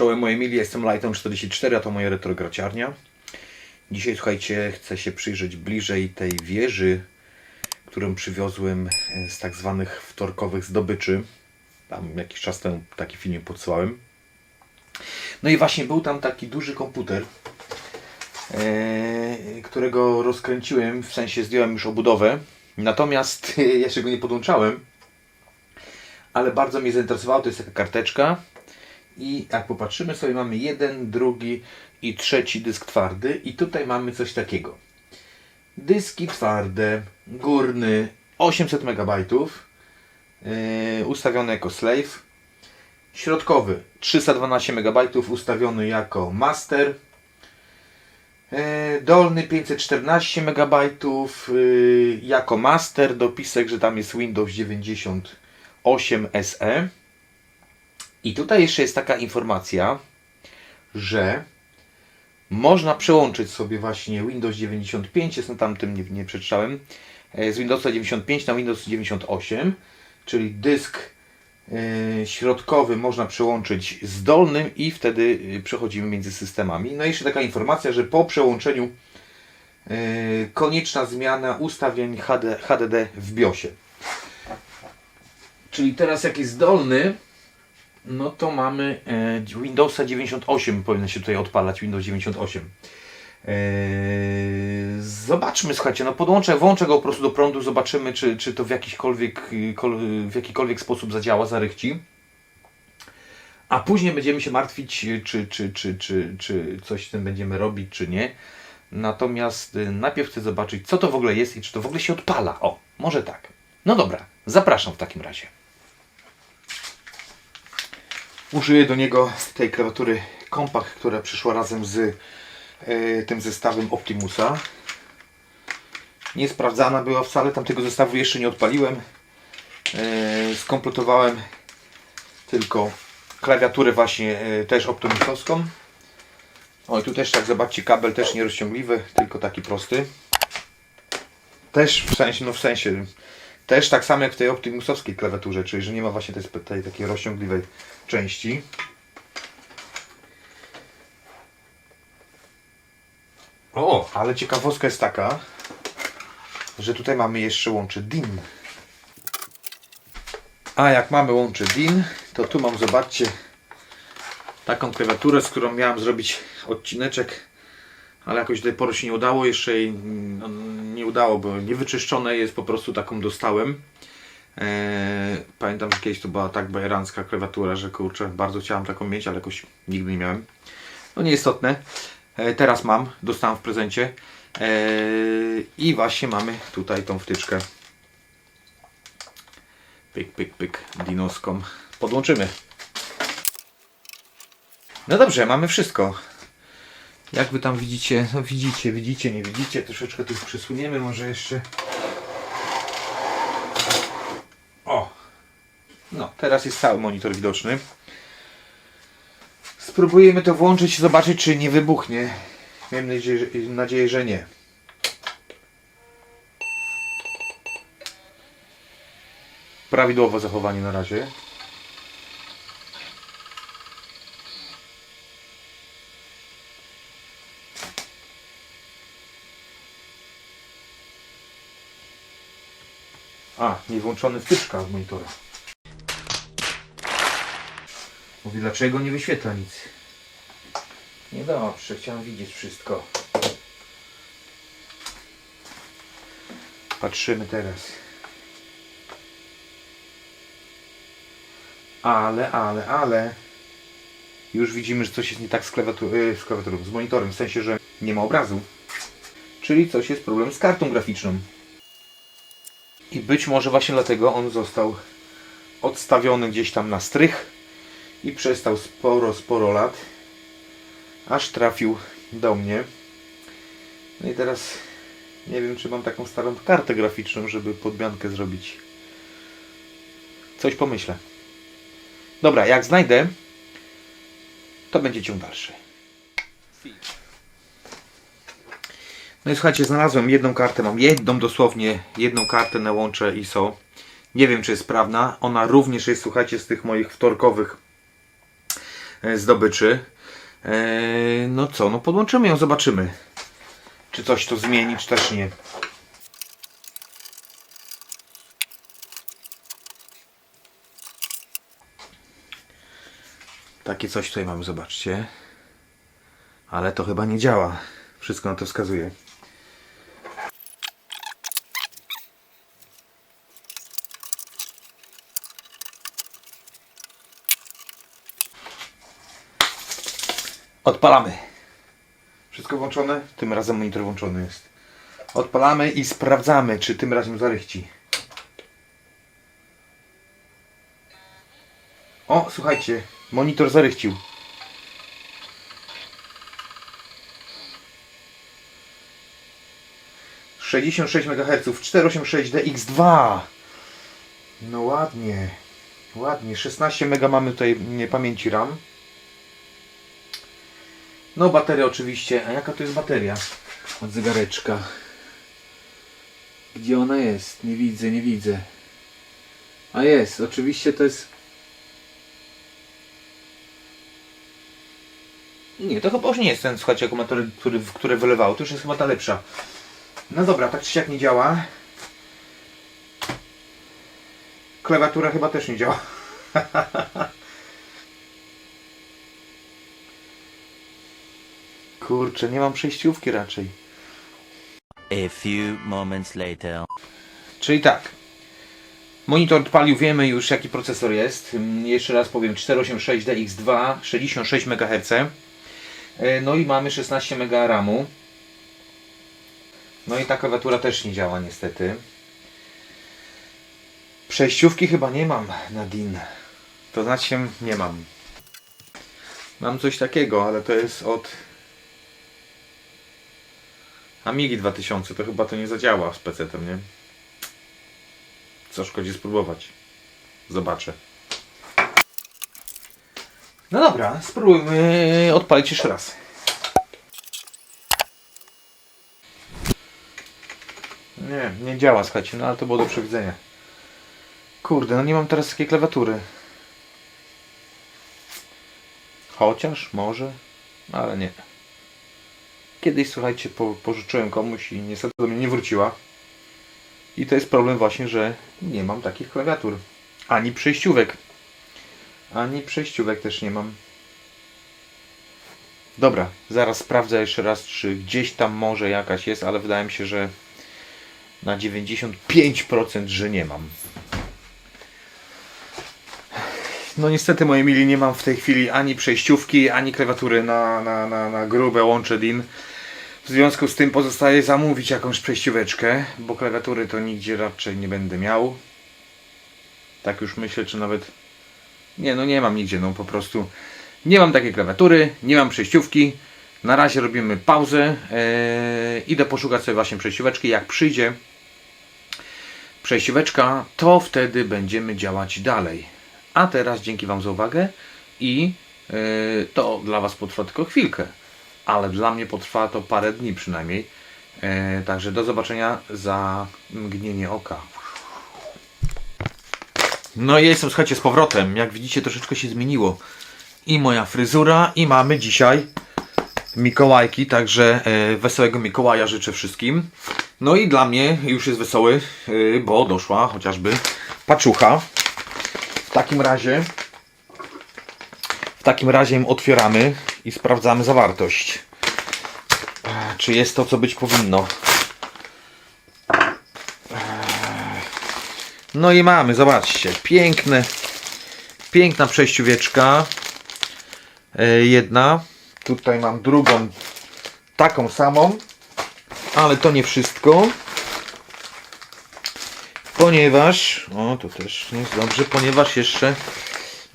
Czołem moje mili, jestem Lighton44, a to moja retrograciarnia. Dzisiaj, słuchajcie, chcę się przyjrzeć bliżej tej wieży, którą przywiozłem e, z tak zwanych wtorkowych zdobyczy. Tam jakiś czas temu taki film podsyłałem. No i właśnie był tam taki duży komputer, e, którego rozkręciłem, w sensie zdjąłem już obudowę. Natomiast jeszcze go nie podłączałem, ale bardzo mnie zainteresowało. To jest taka karteczka. I jak popatrzymy sobie, mamy jeden, drugi i trzeci dysk twardy. I tutaj mamy coś takiego. Dyski twarde, górny 800 MB, yy, ustawiony jako slave. Środkowy 312 MB, ustawiony jako master. Yy, Dolny 514 MB yy, jako master. Dopisek, że tam jest Windows 98 SE. I tutaj jeszcze jest taka informacja, że można przełączyć sobie właśnie Windows 95, jest na tamtym, nie, nie przeczytałem, e, z Windowsa 95 na Windows 98, czyli dysk e, środkowy można przełączyć z dolnym i wtedy e, przechodzimy między systemami. No i jeszcze taka informacja, że po przełączeniu konieczna zmiana ustawień HD, HDD w BIOSie. Czyli teraz jak jest dolny, no to mamy e, Windowsa 98 powinno się tutaj odpalać, Windows 98. E, zobaczmy, słuchajcie, no podłączę, włączę go po prostu do prądu, zobaczymy, czy, czy to w jakikolwiek, y, kol, w jakikolwiek sposób zadziała, zarychci. A później będziemy się martwić, y, czy, czy, czy, czy, czy coś z tym będziemy robić, czy nie. Natomiast y, najpierw chcę zobaczyć, co to w ogóle jest i czy to w ogóle się odpala. O, może tak. No dobra, zapraszam w takim razie. Użyję do niego tej klawiatury Compact, która przyszła razem z e, tym zestawem Optimusa. Nie sprawdzana była wcale, tamtego zestawu jeszcze nie odpaliłem. E, skompletowałem tylko klawiaturę właśnie e, też Optimusowską. O i tu też tak zobaczcie, kabel też nierozciągliwy, tylko taki prosty. Też w sensie, no w sensie, też tak samo jak w tej Optimusowskiej klawiaturze, czyli że nie ma właśnie tej, tej takiej rozciągliwej części. O, ale ciekawostka jest taka, że tutaj mamy jeszcze łącze DIN. A jak mamy łącze DIN, to tu mam, zobaczcie, taką klawiaturę, z którą miałem zrobić odcineczek, ale jakoś do tej pory się nie udało, jeszcze jej no, nie udało, bo niewyczyszczone jest, po prostu taką dostałem. Eee, pamiętam, że kiedyś to była tak bajerancka klawiatura, że kurczę, bardzo chciałem taką mieć, ale jakoś nigdy nie miałem. No nieistotne. Eee, teraz mam, dostałem w prezencie. Eee, I właśnie mamy tutaj tą wtyczkę. Pyk, pyk, pyk, dinoską. Podłączymy. No dobrze, mamy wszystko. Jak wy tam widzicie, no widzicie, widzicie, nie widzicie, troszeczkę tu przesuniemy może jeszcze. O! No, teraz jest cały monitor widoczny. Spróbujemy to włączyć i zobaczyć, czy nie wybuchnie. Mam nadzieję, nadzieję, że nie. Prawidłowe zachowanie na razie. Włączony wtyczka z monitora. Mówię, dlaczego nie wyświetla nic? Niedobrze, chciałem widzieć wszystko. Patrzymy teraz. Ale, ale, ale. Już widzimy, że coś jest nie tak z, klawiatur yy, z klawiaturą, z monitorem, w sensie, że nie ma obrazu. Czyli coś jest problem z kartą graficzną. I być może właśnie dlatego on został odstawiony gdzieś tam na strych i przestał sporo, sporo lat, aż trafił do mnie. No i teraz nie wiem, czy mam taką starą kartę graficzną, żeby podmiankę zrobić. Coś pomyślę. Dobra, jak znajdę, to będzie ciąg dalszy. No i słuchajcie, znalazłem jedną kartę, mam jedną dosłownie, jedną kartę na łącze ISO. Nie wiem, czy jest sprawna. Ona również jest, słuchajcie, z tych moich wtorkowych e, zdobyczy. E, no co, no podłączymy ją, zobaczymy. Czy coś to zmieni, czy też nie. Takie coś tutaj mamy, zobaczcie. Ale to chyba nie działa. Wszystko na to wskazuje. Odpalamy. Wszystko włączone? Tym razem monitor włączony jest. Odpalamy i sprawdzamy, czy tym razem zarychci. O, słuchajcie, monitor zarychcił. Sześćdziesiąt sześć MHz, 486 DX2. No ładnie, ładnie. 16 MB mamy tutaj nie, pamięci RAM. No bateria oczywiście. A jaka to jest bateria? Od zegareczka. Gdzie ona jest? Nie widzę, nie widzę. A jest, oczywiście to jest. Nie, to chyba już nie jest ten, słuchajcie, akumulator, który, które wylewało. To już jest chyba ta lepsza. No dobra, tak czy siak nie działa. Klawiatura chyba też nie działa. Kurczę, nie mam przejściówki raczej. A few moments later. Czyli tak. Monitor odpalił, wiemy już jaki procesor jest. Ym, Jeszcze raz powiem 486DX2, 66 MHz. No i mamy 16 MB RAMu. No i ta klawiatura też nie działa niestety. Przejściówki chyba nie mam na DIN. To znaczy nie mam. Mam coś takiego, ale to jest od Amigi 2000. To chyba to nie zadziała z PC-tem, nie? Co szkodzi spróbować. Zobaczę. No dobra, spróbujmy odpalić jeszcze raz. Nie, nie działa, słuchajcie, no ale to było do przewidzenia. Kurde, no nie mam teraz takiej klawiatury. Chociaż, może, ale nie. Kiedyś, słuchajcie, po, pożyczyłem komuś i niestety do mnie nie wróciła. I to jest problem właśnie, że nie mam takich klawiatur. Ani przejściówek. Ani przejściówek też nie mam. Dobra, zaraz sprawdzę jeszcze raz, czy gdzieś tam może jakaś jest, ale wydaje mi się, że na 95% że nie mam. No niestety, moi mili, nie mam w tej chwili ani przejściówki, ani klawiatury na, na, na, na grube łącze DIN. W związku z tym pozostaje zamówić jakąś przejścióweczkę, bo klawiatury to nigdzie raczej nie będę miał. Tak już myślę, czy nawet... Nie, no nie mam nigdzie, no po prostu nie mam takiej klawiatury, nie mam przejściówki. Na razie robimy pauzę. Eee, idę poszukać sobie właśnie przejścióweczki. Jak przyjdzie przejścióweczka, to wtedy będziemy działać dalej. A teraz dzięki Wam za uwagę i e, to dla Was potrwa tylko chwilkę, ale dla mnie potrwa to parę dni przynajmniej. E, Także do zobaczenia za mgnienie oka. No i jestem, słuchajcie, z powrotem. Jak widzicie, troszeczkę się zmieniło. I moja fryzura, i mamy dzisiaj Mikołajki, także e, wesołego Mikołaja życzę wszystkim. No i dla mnie już jest wesoły, e, bo doszła chociażby paczucha. W takim razie w takim razie otwieramy i sprawdzamy zawartość. Czy jest to, co być powinno. No i mamy, zobaczcie, piękne, piękna przejścióweczka. E, Jedna. Tutaj mam drugą, taką samą, ale to nie wszystko ponieważ, o to też jest dobrze, ponieważ jeszcze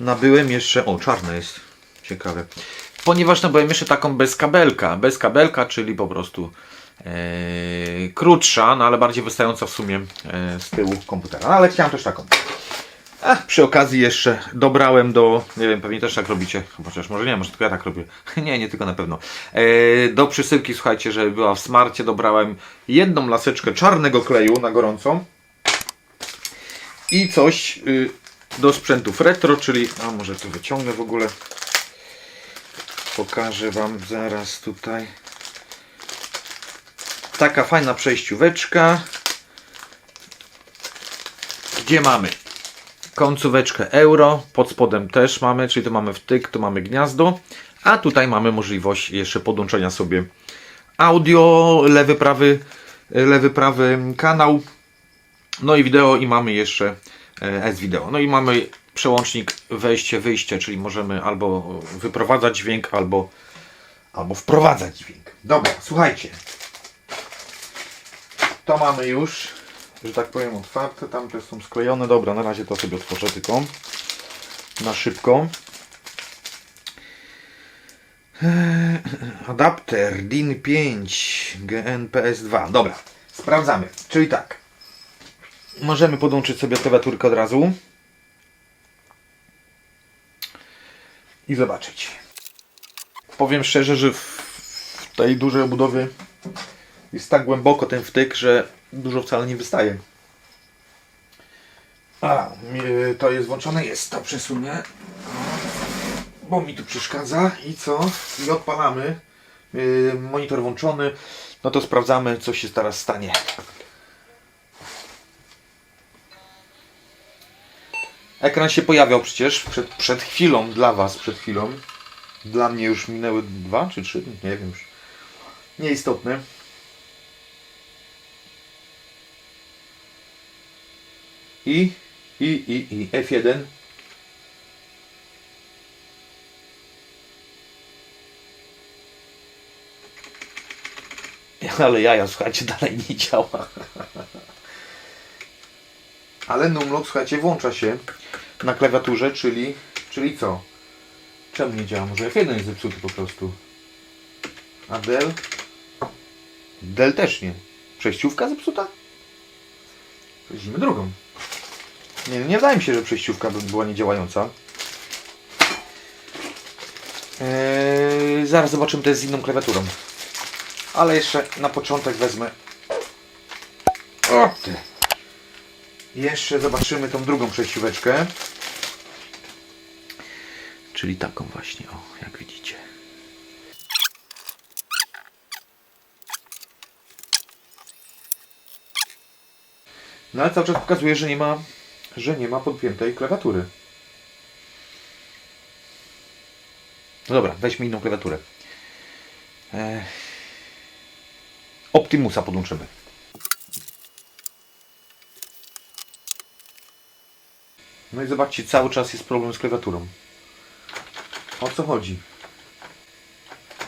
nabyłem jeszcze, o czarne jest, ciekawe, ponieważ nabyłem jeszcze taką bez kabelka, bez kabelka, czyli po prostu e, krótsza, no ale bardziej wystająca w sumie e, z tyłu komputera, no, ale chciałem też taką. A przy okazji jeszcze dobrałem do, nie wiem, pewnie też tak robicie, chociaż może nie, może tylko ja tak robię. nie, nie tylko na pewno. E, do przysyłki, słuchajcie, żeby była w smarcie, dobrałem jedną laseczkę czarnego kleju na gorącą i coś y, do sprzętów retro, czyli, a może to wyciągnę w ogóle. Pokażę Wam zaraz tutaj. Taka fajna przejścióweczka. Gdzie mamy końcóweczkę euro, pod spodem też mamy, czyli to mamy wtyk, to mamy gniazdo, a tutaj mamy możliwość jeszcze podłączenia sobie audio, lewy, prawy, lewy, prawy kanał, no i wideo i mamy jeszcze e, S-Video. No i mamy przełącznik wejście, wyjście, czyli możemy albo wyprowadzać dźwięk, albo, albo wprowadzać dźwięk. Dobra, słuchajcie. To mamy już, że tak powiem, otwarte. Tamte są sklejone. Dobra, na razie to sobie otworzę tylko na szybko. Eee, Adapter DIN 5 GNPS2. Dobra, sprawdzamy. Czyli tak. Możemy podłączyć sobie klawiaturkę od razu. I zobaczyć. Powiem szczerze, że w tej dużej obudowie jest tak głęboko ten wtyk, że dużo wcale nie wystaje. A, to jest włączone? Jest, to przesunę. Bo mi tu przeszkadza. I co? I odpalamy. Yy, Monitor włączony. No to sprawdzamy, co się teraz stanie. Ekran się pojawiał przecież przed, przed chwilą dla Was, przed chwilą. Dla mnie już minęły dwa czy trzy, nie wiem już. Nieistotne. I, i, i, i F1. Ale jaja, słuchajcie, dalej nie działa. Ale numlock, słuchajcie, włącza się na klawiaturze, czyli, czyli co? Czemu nie działa? Może F1 jest zepsuty po prostu. A Dell? Dell też nie. Przejściówka zepsuta? Weźmiemy drugą. Nie, nie wydaje mi się, że przejściówka by była niedziałająca. Eee, zaraz zobaczymy to jest z inną klawiaturą. Ale jeszcze na początek wezmę. O ty. Jeszcze zobaczymy tą drugą przejścióweczkę. Czyli taką właśnie, o, jak widzicie. No ale cały czas pokazuje, że nie ma, że nie ma podpiętej klawiatury. No dobra, weźmy inną klawiaturę. Eee, Optimusa podłączymy. No i zobaczcie, cały czas jest problem z klawiaturą. O co chodzi?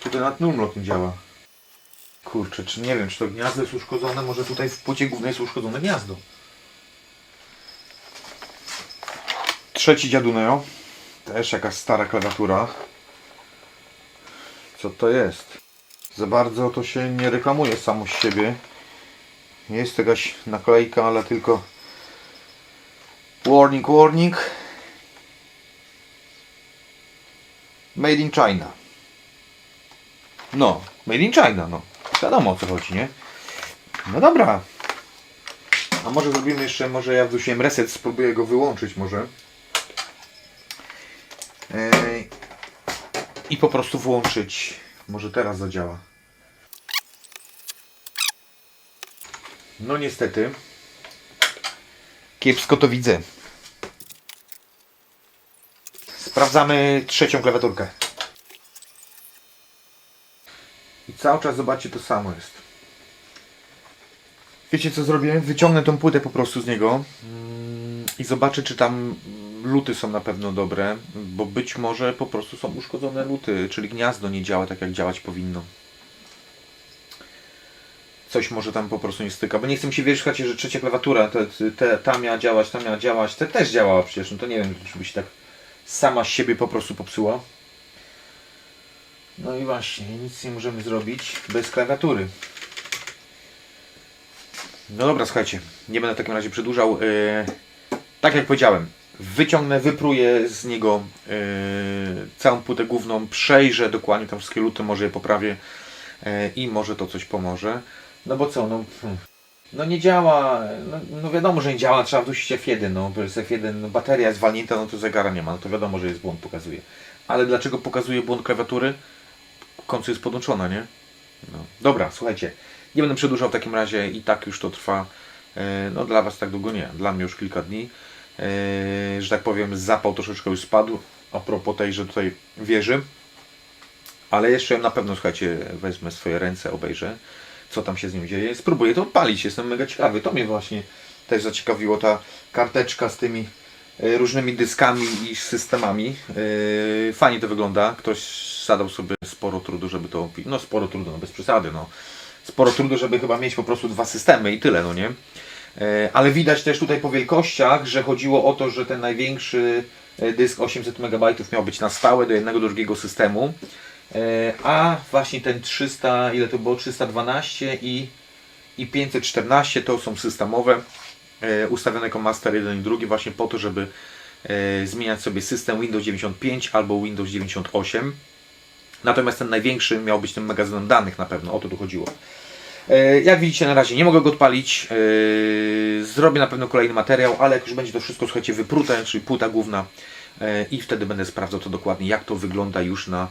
Tutaj nawet numlock nie działa. Kurczę, czy nie wiem, czy to gniazdo jest uszkodzone? Może tutaj w płycie głównej jest uszkodzone gniazdo. Trzeci dziaduneo. Też jakaś stara klawiatura. Co to jest? Za bardzo to się nie reklamuje samo z siebie. Jest jakaś naklejka, ale tylko warning, warning. Made in China. No, made in China, no. Wiadomo o co chodzi, nie? No dobra. A może zrobimy jeszcze, może ja wdusiłem reset, spróbuję go wyłączyć może. I po prostu włączyć. Może teraz zadziała. No niestety. Kiepsko to widzę. Sprawdzamy trzecią klawiaturkę. I cały czas zobaczcie to samo jest. Wiecie co zrobię? Wyciągnę tą płytę po prostu z niego mm, i zobaczę czy tam luty są na pewno dobre, bo być może po prostu są uszkodzone luty, czyli gniazdo nie działa tak jak działać powinno. Coś może tam po prostu nie styka, bo nie chcę mi się wierzyć, że trzecia klawiatura, te, te, ta miała działać, ta miała działać, te też działała przecież, no to nie wiem, żeby się tak sama z siebie po prostu popsuła. No i właśnie, nic nie możemy zrobić bez klawiatury. No dobra, słuchajcie, nie będę w takim razie przedłużał. Yy, tak jak powiedziałem, wyciągnę, wypruję z niego yy, całą płytę główną, przejrzę dokładnie tam wszystkie luty, może je poprawię yy, i może to coś pomoże. No bo co, no, hmm. no nie działa, no, no wiadomo, że nie działa, trzeba wdusić F1, no bo jest F1, no bateria jest walnięta, no to zegara nie ma, no to wiadomo, że jest błąd, pokazuje. Ale dlaczego pokazuje błąd klawiatury? końcu jest podłączona, nie? No. Dobra, słuchajcie, nie będę przedłużał w takim razie i tak już to trwa, e, no dla Was tak długo nie, dla mnie już kilka dni, e, że tak powiem zapał troszeczkę już spadł, a propos tejże tutaj wieży, ale jeszcze na pewno, słuchajcie, wezmę swoje ręce, obejrzę, co tam się z nim dzieje, spróbuję to odpalić, jestem mega ciekawy, to mnie właśnie też zaciekawiło, ta karteczka z tymi e, różnymi dyskami i systemami. E, Fajnie to wygląda. Ktoś zadał sobie sporo trudu, żeby to. No sporo trudu, no bez przesady, no. Sporo trudu, żeby chyba mieć po prostu dwa systemy i tyle, no nie? E, Ale widać też tutaj po wielkościach, że chodziło o to, że ten największy dysk 800 MB miał być na stałe do jednego drugiego systemu. E, A właśnie ten 300, ile to było? 312 i, i 514 to są systemowe e, ustawione jako master 1 i drugi właśnie po to, żeby e, zmieniać sobie system Windows 95 albo Windows 98. Natomiast ten największy miał być tym magazynem danych na pewno, o to tu chodziło. Jak widzicie na razie nie mogę go odpalić. Zrobię na pewno kolejny materiał, ale jak już będzie to wszystko, słuchajcie, wyprute, czyli płyta główna i wtedy będę sprawdzał to dokładnie, jak to wygląda już na,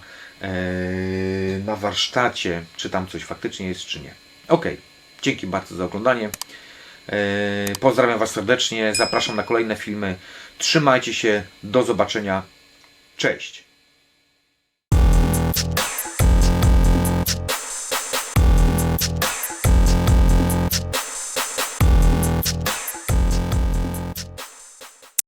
na warsztacie, czy tam coś faktycznie jest, czy nie. Ok, dzięki bardzo za oglądanie. E, Pozdrawiam Was serdecznie, zapraszam na kolejne filmy. Trzymajcie się, do zobaczenia. Cześć!